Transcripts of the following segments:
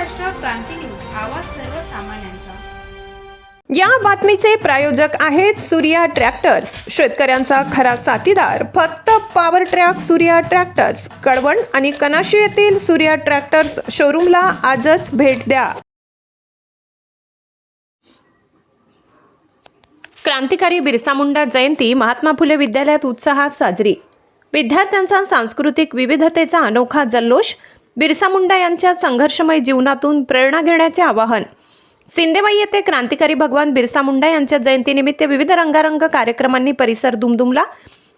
क्रांती news आवाज सर्वसामान्यांचा. या बातमीचे प्रायोजक आहेत सूर्या ट्रॅक्टर्स. शेतकऱ्यांचा खरा साथीदार फक्त power track Surya tractors. Kalwan आणि कनाशी येथील सूर्या ट्रॅक्टर्स शोरूमला आजच भेट द्या. क्रांतिकारी बिरसा मुंडा जयंती महात्मा फुले विद्यालयात उत्साहात साजरी. विद्यार्थ्यांचा सांस्कृतिक विविधतेचा अनोखा जल्लोष बिरसा मुंडा यांच्या संघर्षमय जीवनातून प्रेरणा घेण्याचे आवाहन. सिंदेवाई येथे क्रांतिकारी भगवान बिरसा मुंडा यांच्या जयंतीनिमित्त विविध रंगारंग कार्यक्रमांनी परिसर दुमदुमला.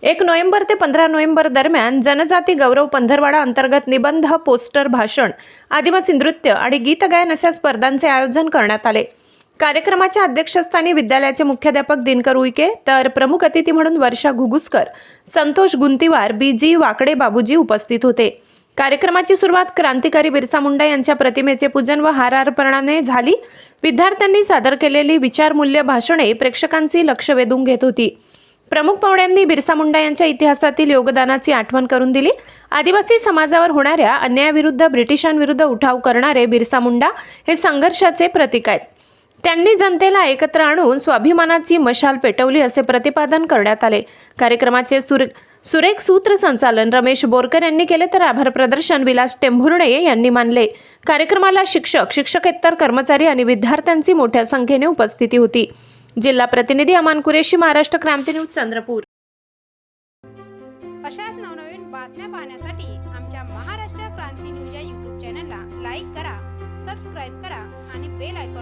एक नोव्हेंबर ते पंधरा नोव्हेंबर दरम्यान जनजाती गौरव पंधरवाडा अंतर्गत निबंध पोस्टर भाषण आदिवासी नृत्य आणि गीतगायन अशा स्पर्धांचे आयोजन करण्यात आले. कार्यक्रमाच्या अध्यक्षस्थानी विद्यालयाचे मुख्याध्यापक दिनकर उईके तर प्रमुख अतिथी म्हणून वर्षा घुगुसकर संतोष गुंतीवार बी जी वाकडे बाबूजी उपस्थित होते. कार्यक्रमाची सुरुवात क्रांतिकारी बिरसा मुंडा यांच्या प्रतिमेचे पूजन व हारार्पणाने झाली. विद्यार्थ्यांनी सादर केलेली विचारमूल्य भाषणे प्रेक्षकांची लक्ष वेधून घेत होती. प्रमुख पाहुण्यांनी बिरसा मुंडा यांच्या इतिहासातील योगदानाची आठवण करून दिली. आदिवासी समाजावर होणाऱ्या अन्यायाविरुद्ध ब्रिटिशांविरुद्ध उठाव करणारे बिरसा मुंडा हे संघर्षाचे प्रतीक आहेत. त्यांनी जनतेला एकत्र आणून स्वाभिमानाची मशाल पेटवली असे प्रतिपादन करण्यात आले. कार्यक्रमाचे सुर सुरेख सूत्रसंचालन रमेश बोरकर यांनी केले तर आभार प्रदर्शन विलास टेंभुर्णे यांनी मानले. कार्यक्रमाला शिक्षक शिक्षकेतर कर्मचारी आणि विद्यार्थ्यांची मोठ्या संख्येने उपस्थिती होती. जिल्हा प्रतिनिधी अमान कुरेशी महाराष्ट्र क्रांती न्यूज चंद्रपूर. अशाच नवनवीन बातम्या पाहण्यासाठी आमच्या महाराष्ट्र क्रांती न्यूज या यूट्यूब चॅनलला लाईक करा सबस्क्राईब करा आणि बेल आयकॉनला